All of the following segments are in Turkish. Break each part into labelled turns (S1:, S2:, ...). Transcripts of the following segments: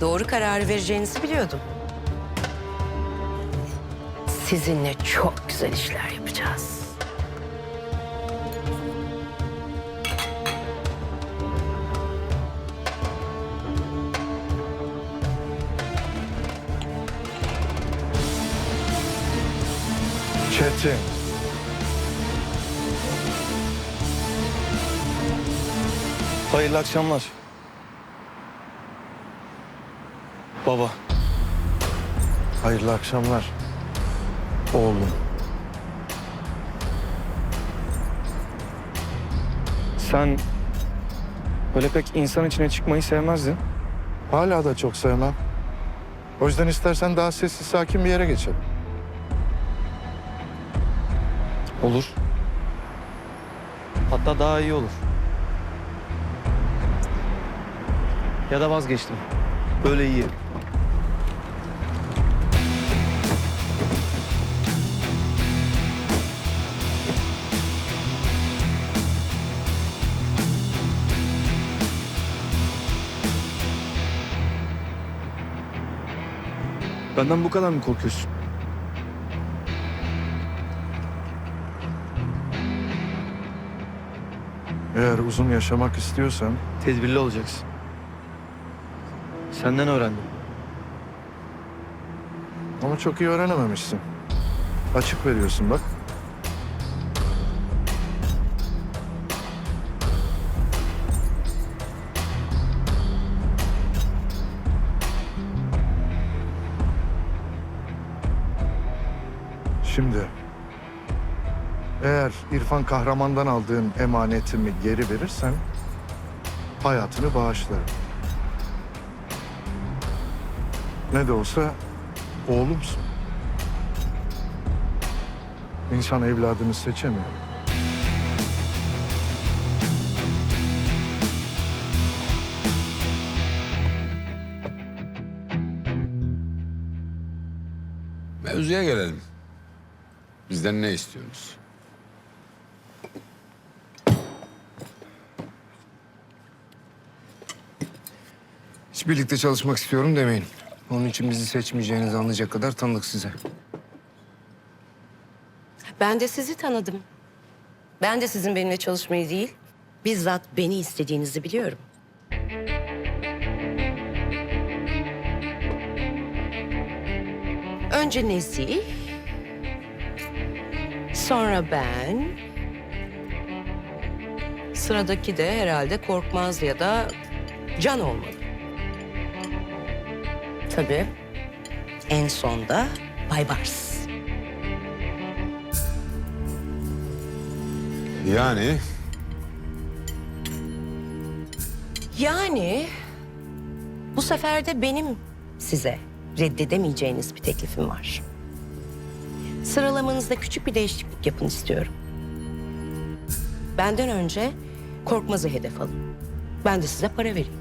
S1: Doğru kararı vereceğinizi biliyordum. Sizinle çok güzel işler yapacağız.
S2: Çetin.
S3: Hayırlı akşamlar. Baba,
S2: Hayırlı akşamlar. Oğlum.
S3: sen böyle pek insan içine çıkmayı sevmezdin.
S2: Hala da çok sevmem. O yüzden istersen daha sessiz sakin bir yere geçelim.
S3: Olur. Hatta daha iyi olur. Ya da vazgeçtim. Böyle iyi. Benden bu kadar mı korkuyorsun?
S2: Eğer uzun yaşamak istiyorsan
S3: Tedbirli olacaksın. Senden öğrendim.
S2: ama çok iyi öğrenememişsin. Açık veriyorsun bak. Şimdi eğer İrfan Kahraman'dan aldığın emanetimi geri verirsen hayatını bağışlarım. Ne de olsa oğlumsun. İnsan evladını seçemiyor.
S4: Mevzuya gelelim. Bizden ne istiyorsunuz?
S5: Hiç birlikte çalışmak istiyorum demeyin. Onun için bizi seçmeyeceğinizi anlayacak kadar tanıdık size.
S1: Ben de sizi tanıdım. Ben de sizin benimle çalışmayı değil, bizzat beni istediğinizi biliyorum. Önce Nezih, sonra ben, sıradaki de herhalde Korkmaz ya da Can olmalı. Tabii en sonda Baybars.
S4: Yani
S1: Yani bu sefer de benim size reddedemeyeceğiniz bir teklifim var. Sıralamanızda küçük bir değişiklik yapın istiyorum. Benden önce Korkmaz'ı hedef alın. Ben de size para vereyim.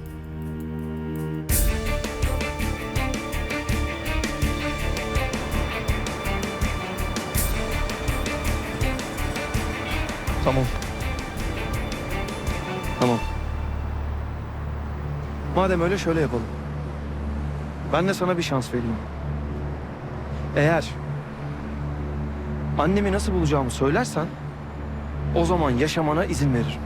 S3: Tamam. Tamam. Madem öyle şöyle yapalım. Ben de sana bir şans vereyim. Eğer annemi nasıl bulacağımı söylersen o zaman yaşamana izin veririm.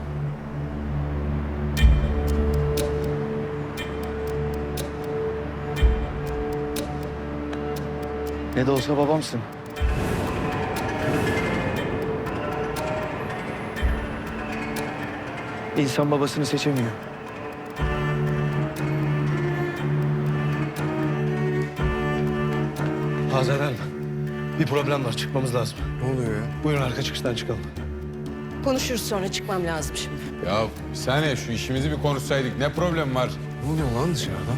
S3: Ne de olsa babamsın. İnsan babasını seçemiyor.
S6: Hazeren, bir problem var. Çıkmamız lazım.
S5: Ne oluyor ya?
S6: Buyurun arka çıkıştan çıkalım.
S1: Konuşuruz sonra çıkmam lazım şimdi.
S4: ya bir saniye şu işimizi bir konuşsaydık ne problem var?
S5: Ne oluyor lan dışarıda?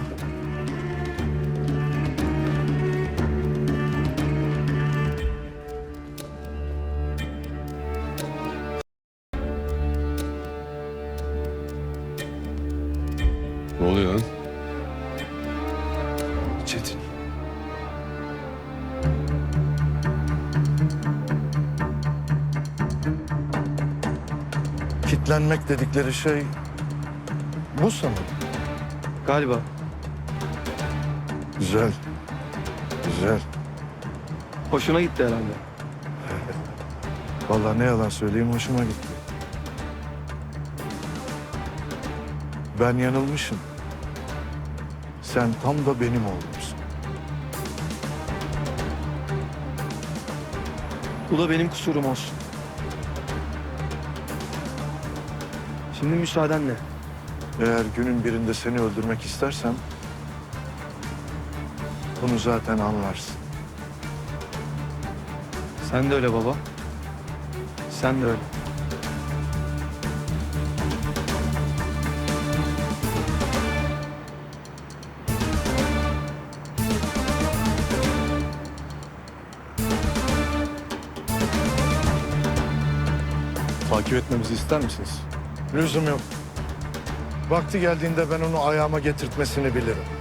S2: Kitlenmek dedikleri şey bu sanırım.
S3: Galiba.
S2: Güzel. Güzel.
S3: Hoşuna gitti herhalde.
S2: Vallahi ne yalan söyleyeyim hoşuma gitti. Ben yanılmışım. Sen tam da benim oğlumsun.
S3: Bu da benim kusurum olsun. Şimdi müsaadenle.
S2: Eğer günün birinde seni öldürmek istersem... ...bunu zaten anlarsın.
S3: Sen de öyle baba. Sen de öyle.
S6: Takip etmemizi ister misiniz?
S2: Lüzum yok. Vakti geldiğinde ben onu ayağıma getirtmesini bilirim.